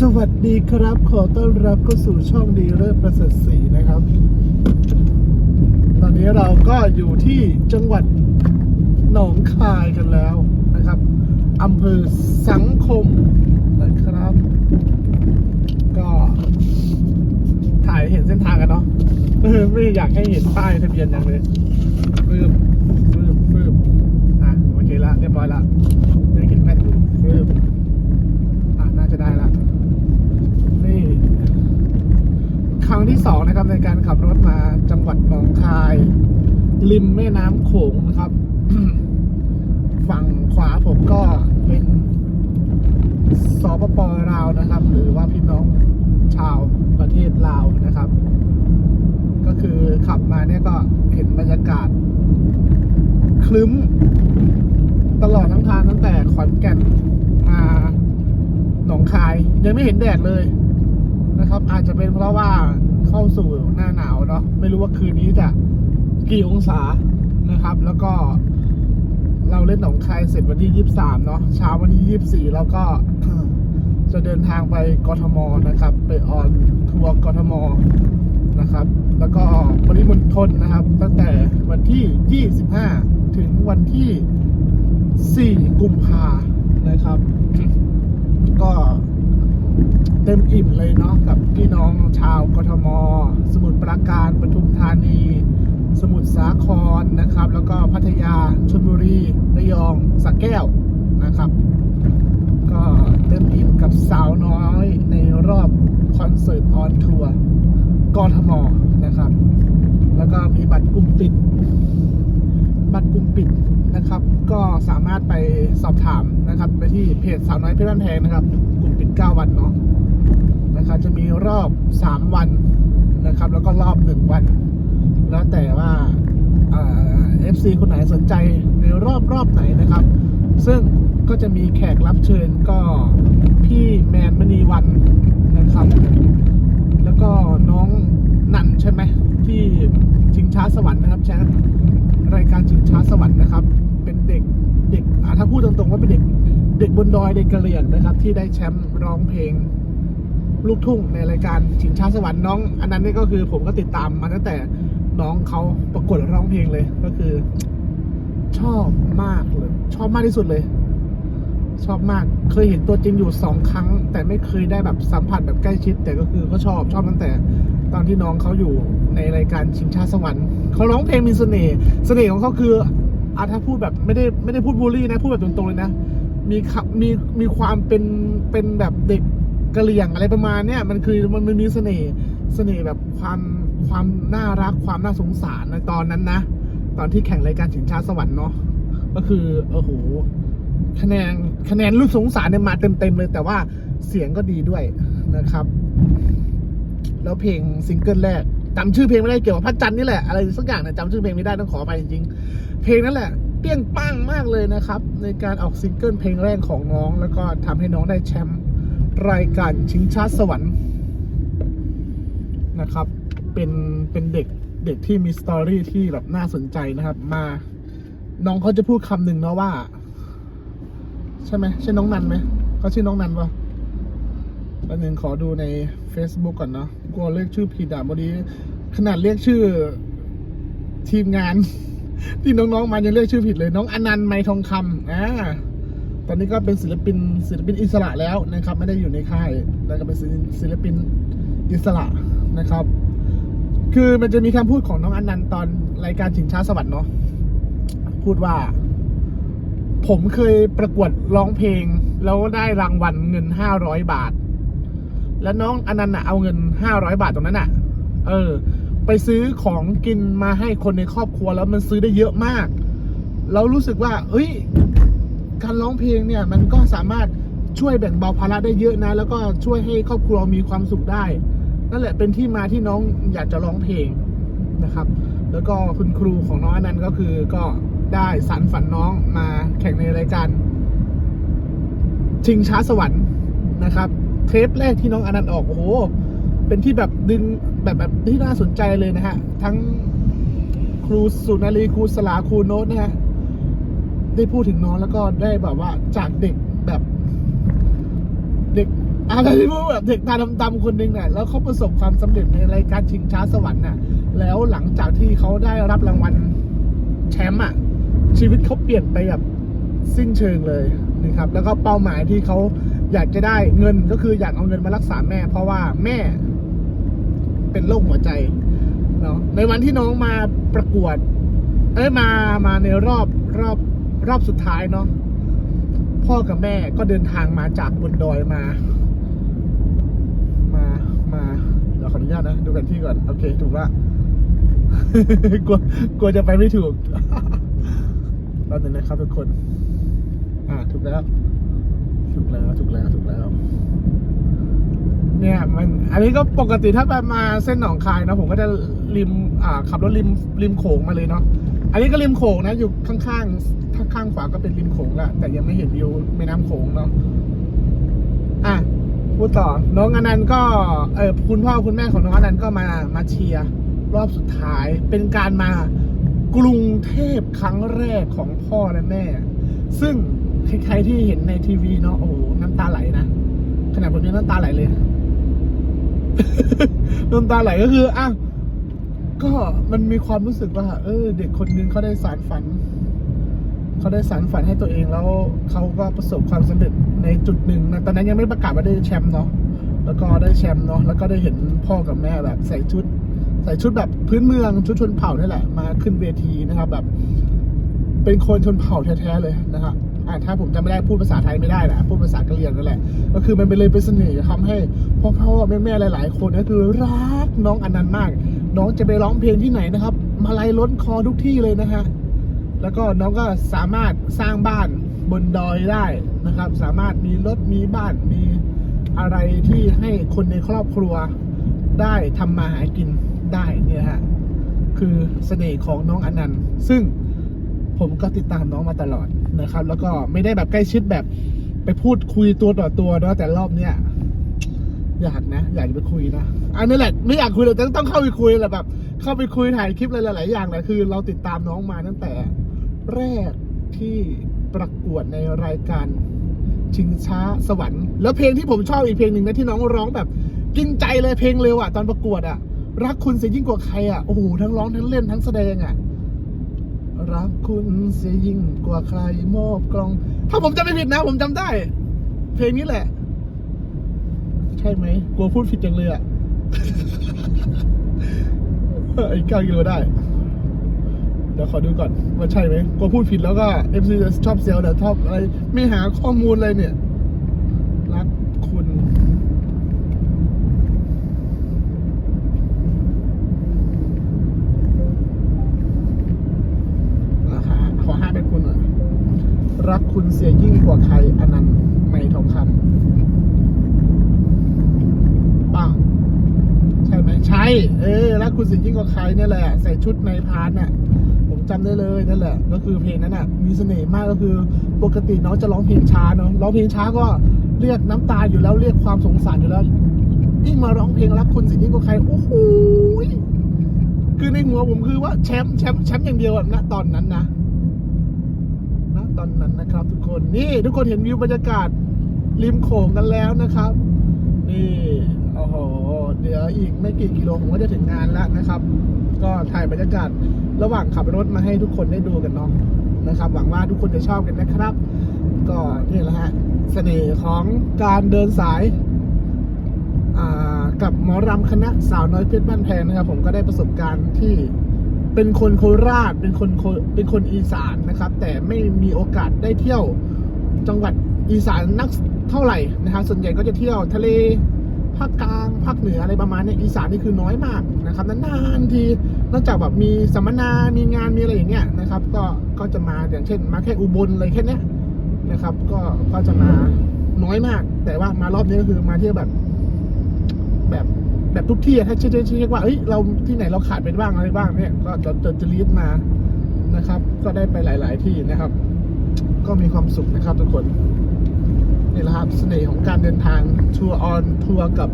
สวัสดีครับ ขอต้อนรับเข้าสู่ช่องดีเลิศประเสริฐศรีนะครับ ตอนนี้เราก็อยู่ที่จังหวัดหนองคายกันแล้วนะครับอำเภอสังคมนะครับ ก็ถ่ายเห็นเส้นทางกันเนาะไม่อยากให้เห็นป้ายทะเบียนอย่างเลยฟืบฟืบฟืบอะโอเคละเรียบร้อยละเดี๋ยวเห็นแม่ดูฟืบ อะน่าจะได้ละนี่ ครั้งที่สองนะครับในการขับรถมาจังหวัดหนองคาย ริมแม่น้ำโข งนะครับ ฝั่งขวาผมก็เป็นสปปลาวนะครับ หรือว่าพี่น้องชาวประเทศลาวนะครับ ก็คือขับมาเนี่ยก็เห็นบรรยากาศคลึ้ม ตลอดทั้งทางตั้งแต่ขอนแก่นมาหนองคาย ยังไม่เห็นแดดเลยนะครับ อาจจะเป็นเพราะว่าเข้าสู่หน้าหนาวเนาะไม่รู้ว่าคืนนี้จะกี่องศา นะครับ แล้วก็เราเล่นหนองคายเสร็จวันที่ยี่สามเนาะเช้าวันที่ยี่สี่แล้วก็จะเดินทางไปกทมนะครับ ไปออนทัวร์กทมนะครับ แล้วก็ปริมณฑลนะครับ ตั้งแต่วันที่25ถึงวันที่4กุมภานะครับ ก็เต็มอิ่มเลยเนาะกับพี่น้องชาวกทม สมุทรปราการปทุมธานี สมุทรสาครนะครับ แล้วก็พัทยาชลบุรีระยองสักแก้วนะครับ ก็เต็มอิ่มกับสาวน้อยในรอบคอนเสิร์ตออนทัวร์กทมนะครับ แล้วก็มีบัตรกลุ่มปิด บัตรกลุ่มปิดนะครับ ก็สามารถไปสอบถามนะครับ ไปที่เพจสาวน้อยเพชรบ้านแพงนะครับ กลุ่มปิด 9 วันเนาะนะครับจะมีรอบ 3 วันนะครับ แล้วก็รอบ 1 วัน แล้วแต่ว่าเอฟซีคนไหนสนใจในรอบรอบไหนนะครับ ซึ่งก็จะมีแขกรับเชิญก็พี่แมนมณีวันนะครับ แล้วก็น้องนันใช่ไหมที่ชิงช้าสวรรค์นะครับแชมป์รายการชิงช้าสวรรค์นะครับ เป็นเด็กเด็กถ้าพูดตรงๆว่าเป็นเด็กเด็กบนดอยเด็กกระเหรี่ยงนะครับ ที่ได้แชมป์ร้องเพลงลูกทุ่งในรายการชิงช้าสวรรค์น้อง อันนั้นนี่ก็คือผมก็ติดตามมาตั้งแต่ น้องเขาประกวดร้องเพลงเลย ก็คือ ชอบมากเลย ชอบมากที่สุดเลย ชอบมากเคยเห็นตัวจริงอยู่สองครั้ง แต่ไม่เคยได้แบบสัมผัสแบบใกล้ชิด แต่ก็คือก็ชอบชอบตั้งแต่ ตอนที่น้องเขาอยู่ในรายการชิงชาสวรรค์เขาร้องเพลงมีเสน่ห์เสน่ห์ของเขาคืออาถ้าพูดแบบไม่ได้ไม่ได้พูดบูลลี่นะพูดแบบตรงๆเลยนะมีคำมีมีความเป็นเป็นแบบเด็กกะเหรี่ยงอะไรประมาณเนี้ยมันคือมันมันมีเสน่ห์ เสน่ห์แบบความความน่ารักความน่าสงสารในตอนนั้นนะ ตอนที่แข่งรายการชิงชาสวรรค์เนาะก็คือโอ้โหคะแนนคะแนนลูกสงสารเนี่ยมาเต็มๆเลย แต่ว่าเสียงก็ดีด้วยนะครับ แล้วเพลงซิงเกิลแรกจำชื่อเพลงไม่ได้เกี่ยวกับพระจันทร์นี่แหละอะไรสักอย่างเนี่ยจำชื่อเพลงไม่ได้ต้องขอไปจริงๆเพลงนั้นแหละเปี้ยงป้างมากเลยนะครับ ในการออกซิงเกิลเพลงแรกของน้อง แล้วก็ทำให้น้องได้แชมป์รายการชิงชาสวรรค์ นะครับ เป็นเป็นเด็กเด็กที่มีสตอรี่ที่แบบน่าสนใจนะครับ มาน้องเขาจะพูดคำหนึ่งเนาะว่า ใช่ไหมใช่น้องนันไหมเขาชื่อน้องนันปะแป๊บนึงขอดูใน Facebook ก่อนเนาะกลัวเรียกชื่อผิดอะพอดีขนาดเรียกชื่อทีมงาน ที่น้องๆมายังเรียกชื่อผิดเลย น้องอนันต์ไมทองคำอ่าตอนนี้ก็เป็นศิลปินศิลปินอิสระแล้วนะครับ ไม่ได้อยู่ในค่ายแล้วก็เป็นศิลปินอิสระ นะครับ คือมันจะมีคำพูดของน้องอนันต์ตอนรายการชิงช้าสวรรค์เนาะพูดว่า ผมเคยประกวดร้องเพลง แล้วได้รางวัลเงินห้าร้อยบาท แล้วน้องอนันต์เอาเงินห้าร้อยบาทตรงนั้นน่ะเออ ไปซื้อของกินมาให้คนในครอบครัวแล้วมันซื้อได้เยอะมากเรารู้สึกว่า เอ้ย การร้องเพลงเนี่ย มันก็สามารถช่วยแบ่งเบาภาระได้เยอะนะ แล้วก็ช่วยให้ครอบครัวมีความสุขได้ นั่นแหละเป็นที่มาที่น้องอยากจะร้องเพลงนะครับ แล้วก็คุณครูของน้องอนันต์ก็คือก็ได้สารฝันน้องมาแข่งในรายการชิงช้าสวรรค์นะครับ เทปแรกที่น้องอนันต์ออกโอ้โหเป็นที่แบบดึงแบบแบบที่น่าสนใจเลยนะฮะ ทั้งครูสุนารีครูสลาครูโน้ตนะฮะได้พูดถึงน้องแล้วก็ได้แบบว่าจากเด็กแบบ เด็กอะไรที่พูดแบบเด็กตาดำๆคนหนึ่งเนี่ยแล้วเขาประสบความสำเร็จในรายการชิงช้าสวรรค์น่ะ แล้วหลังจากที่เขาได้รับรางวัลแชมป์อะชีวิตเขาเปลี่ยนไปแบบสิ้นเชิงเลยนะครับ แล้วก็เป้าหมายที่เขาอยากจะได้เงินก็คืออยากเอาเงินมารักษาแม่ เพราะว่าแม่เป็นโรคหัวใจเนาะในวันที่น้องมาประกวด เอ้ยมามาในรอบรอบรอบสุดท้ายเนาะ พ่อกับแม่ก็เดินทางมาจากบนดอยมา มามาเดี๋ยวขออนุญาตนะดูแผนที่ก่อน โอเค ถูกละกลัวกลัวจะไปไม่ถูกตอนนี้นะครับทุกคน อ่า ถูกแล้ว ถูกแล้ว ถูกแล้ว ถูกแล้ว เนี่ยมัน อันนี้ก็ปกติถ้าไปมาเส้นหนองคายนะผมก็จะริม อ่า ขับรถริมริมโขงมาเลยเนาะ อันนี้ก็ริมโขงนะ อยู่ข้างๆถ้าข้างขวาก็เป็นริมโขงแล้วแต่ยังไม่เห็นวิวแม่น้ำโขงเนาะอะพูดต่อ น้องอนันต์ก็เออคุณพ่อคุณแม่ของน้องอนันต์ก็มามาเชียร์รอบสุดท้าย เป็นการมากรุงเทพครั้งแรกของพ่อและแม่ ซึ่งใครๆที่เห็นในทีวีเนาะโอ้โหน้ำตาไหลนะขนาดผมยังน้ำตาไหลเลย น้ำตาไหลก็คืออะ ก็มันมีความรู้สึกว่า เออ เด็กคนนึงเขาได้สารฝัน เขาได้สารฝันให้ตัวเองแล้วเขาก็ประสบความสำเร็จในจุดหนึ่งนะตอนนั้นยังไม่ประกาศว่าได้แชมป์เนาะแล้วก็ได้แชมป์เนาะแล้วก็ได้เห็นพ่อกับแม่แบบใส่ชุด ใส่ชุดแบบพื้นเมืองชุดชนเผ่านี่แหละ มาขึ้นเวทีนะครับ แบบ เป็นคนชนเผ่าแท้ๆเลยนะครับ อ่าถ้าผมจำไม่ได้พูดภาษาไทยไม่ได้นะพูดภาษากะเหรี่ยงนั่นแหละ ก็คือมันเป็นเลยเป็นเสน่ห์ทำให้พ่อพ่อแม่แม่หลาย ๆ คนก็คือรักน้องอนันต์มาก น้องจะไปร้องเพลงที่ไหนนะครับ มาลัยล้นคอทุกที่เลยนะฮะแล้วก็น้องก็สามารถสร้างบ้านบนดอยได้นะครับ สามารถมีรถมีบ้านมีอะไรที่ให้คนในครอบครัวได้ทำมาหากินได้เนี่ยฮะคือเสน่ห์ของน้องอนันต์ ซึ่งผมก็ติดตามน้องมาตลอด นะครับ แล้วก็ไม่ได้แบบใกล้ชิดแบบไปพูดคุยตัวต่อตัวเนาะแต่รอบเนี้ยอยากนะ อยากจะไปคุยนะอันนี้แหละไม่อยากคุยเลยแต่ต้องเข้าไปคุยแหละแบบ เข้าไปคุยถ่ายคลิปอะไรหลาย ๆ อย่างแหละคือ เราติดตามน้องมาตั้งแต่แรกที่ประกวดในรายการชิงช้าสวรรค์ แล้วเพลงที่ผมชอบอีกเพลงหนึ่งนะที่น้องร้องแบบกินใจเลยเพลงเร็วอะตอนประกวดอะรักคุณเสียยิ่งกว่าใครอะโอ้โหทั้งร้องทั้งเล่นทั้งแสดงอะ รักคุณเสียยิ่งกว่าใครมอบกลอง ถ้าผมจำไม่ผิดนะ ผมจำได้ เพลงนี้แหละ ใช่ไหมกลัวพูดผิดจังเลยอะไอ้เก้ากิโลได้ เดี๋ยวขอดูก่อนว่าใช่ไหมกลัวพูดผิดแล้วก็ FC จะชอบเซลล์เดี๋ยวชอบอะไร ไม่หาข้อมูลอะไรเนี่ย รักคุณนะคะขอห้าเป็นคุณหน่อยรักคุณเสียยิ่งกว่าใครอนันต์ไม่ทองคำปังใช่ไหมใช่ เออ รักคุณเสียยิ่งกว่าใครเนี่แหละ ใส่ชุดในพานน่ะ ผมจำได้เลยนั่นแหละ ก็คือเพลงนั้นอะ มีเสน่ห์มากก็คือปกติน้องจะร้องเพลงช้าเนาะร้องเพลงช้าก็เรียกน้ำตาอยู่แล้วเรียกความสงสารอยู่แล้วยิ่งมาร้องเพลงรักคุณสิ่งที่งกว่าใครโอ้โหคือในหัวผมคือว่าแชมป์แชมป์แชมป์อย่างเดียวอะตอนนั้นนะณตอนนั้นนะครับ ทุกคนนี่ ทุกคนเห็นวิวบรรยากาศริมโขงกันแล้วนะครับ นี่โอ้โห เดี๋ยวอีกไม่กี่กิโลผมก็จะถึงงานแล้วนะครับ ก็ถ่ายบรรยากาศระหว่างขับรถมาให้ทุกคนได้ดูกันเนาะนะครับ หวังว่าทุกคนจะชอบกันนะครับ ก็นี่แหละฮะเสน่ห์ของการเดินสายกับหมอรำคณะสาวน้อยเพชรบ้านแพงนะครับ ผมก็ได้ประสบการณ์ที่เป็นคนโคราชเป็นคนเป็นคนอีสานนะครับ แต่ไม่มีโอกาสได้เที่ยวจังหวัดอีสานนักเท่าไหร่นะครับส่วนใหญ่ก็จะเที่ยวทะเล ภาคกลางภาคเหนืออะไรประมาณนี้อีสานนี่คือน้อยมากนะครับนานๆทีนอกจากแบบมีสัมมนามีงานมีอะไรอย่างเงี้ยนะครับ ก็ก็จะมาอย่างเช่น มาแค่อุบลอะไรแค่นี้นะครับ ก็ก็จะมาน้อยมาก แต่ว่ามารอบนี้ก็คือมาเที่ยวแบบ แบบแบบทุกที่อะถ้าเช็คเช็คว่าเอ้ยเราที่ไหนเราขาดไปบ้างอะไรบ้างเนี่ยก็จะจะจะลีดมานะครับ ก็ได้ไปหลาย ๆ ที่นะครับ ก็มีความสุขนะครับทุกคน นี่แหละครับ เสน่ห์ของการเดินทางทัวร์ออนทัวร์กับ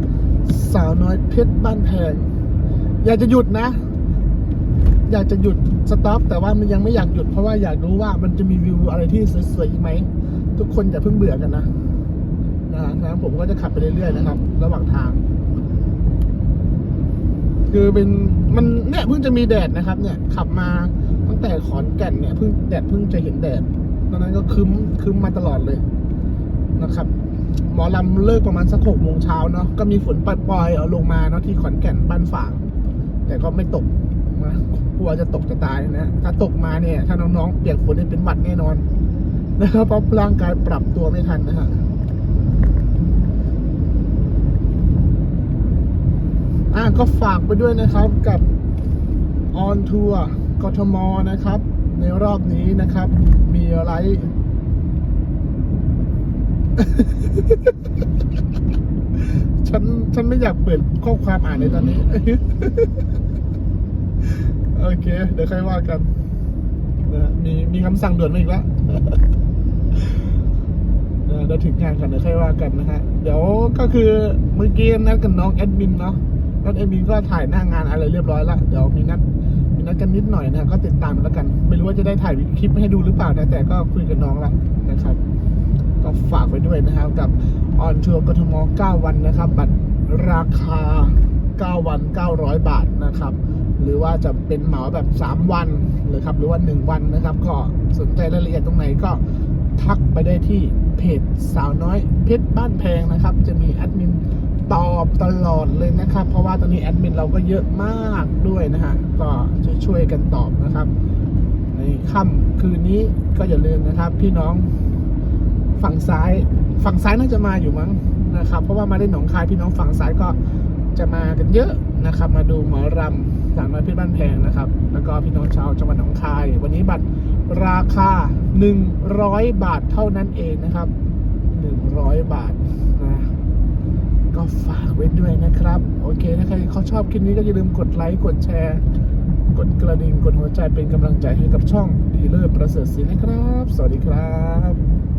สาวน้อยเพชรบ้านแพง อยากจะหยุดนะ อยากจะหยุดสต็อปแต่ว่ามันยังไม่อยากหยุดเพราะว่าอยากรู้ว่ามันจะมีวิวอะไรที่สวยๆอีกไหม ทุกคนอย่าเพิ่งเบื่อกันนะนะนะฮะแล้วผมก็จะขับไปเรื่อยๆนะครับ ระหว่างทาง คือเป็นมันเนี่ยเพิ่งจะมีแดดนะครับ เนี่ยขับมาตั้งแต่ขอนแก่นเนี่ยเพิ่งแดดเพิ่งจะเห็นแดดตอนนั้นก็คึ้มคึ้มมาตลอดเลย นะครับ หมอลำเลิกประมาณสักหกโมงเช้าเนาะก็มีฝนปล่อยๆเอาลงมาเนาะที่ขอนแก่นบ้านฝาง แต่ก็ไม่ตกนะกลัวจะตกจะตายนะถ้าตกมาเนี่ย ถ้าน้องๆเปียกฝนเนี่ยเป็นหวัดแน่นอนนะครับเพราะร่างกายปรับตัวไม่ทันนะฮะอะก็ฝากไปด้วยนะครับกับออนทัวร์กทมนะครับ ในรอบนี้นะครับ มีอะไร ฉัน ฉันไม่อยากเปิดข้อความอ่านในตอนนี้ โอเค เดี๋ยวค่อยว่ากันนะฮะมีมีคำสั่งด่วนมาอีกแล้วนะเดี๋ยวถึงงานกันเดี๋ยวค่อยว่ากันนะฮะ เดี๋ยวก็คือเมื่อกี้นัดกับน้องแอดมินเนาะน้องแอดมินก็ถ่ายหน้างานอะไรเรียบร้อยแล้วเดี๋ยวมีนัดมีนัดกันนิดหน่อยนะก็ติดตามแล้วกัน ไม่รู้ว่าจะได้ถ่ายคลิปให้ดูหรือเปล่านะแต่ก็คุยกับน้องล้วนะครับ ก็ฝากไว้ด้วยนะครับกับออนทัวร์กทม 9 วันนะครับ บัตรราคา 9 วัน 900 บาทนะครับ หรือว่าจะเป็นเหมาแบบ 3 วันหรือครับ หรือว่า 1 วันนะครับ ก็สนใจรายละเอียดตรงไหนก็ทักไปได้ที่เพจสาวน้อยเพชรบ้านแพงนะครับ จะมีแอดมินตอบตลอดเลยนะครับ เพราะว่าตอนนี้แอดมินเราก็เยอะมากด้วยนะฮะ ก็ช่วยๆกันตอบนะครับ ในค่ำคืนนี้ก็อย่าลืมนะครับ พี่น้อง ฝั่งซ้าย ฝั่งซ้ายน่าจะมาอยู่มั้งนะครับ เพราะว่ามาได้หนองคายพี่น้องฝั่งซ้ายก็จะมากันเยอะนะครับ มาดูหมอรำสามน้อยเพชรบ้านแพงนะครับ แล้วก็พี่น้องชาวจังหวัดหนองคาย วันนี้บัตรราคา 100 บาทเท่านั้นเองนะครับ 100 บาทนะก็ฝากไว้ด้วยนะครับ โอเคถ้าใครเขาชอบคลิปนี้ก็อย่าลืมกดไลค์กดแชร์กดกระดิ่งกดหัวใจเป็นกำลังใจให้กับช่องดีเลอร์ประเสริฐศรีนะครับ สวัสดีครับ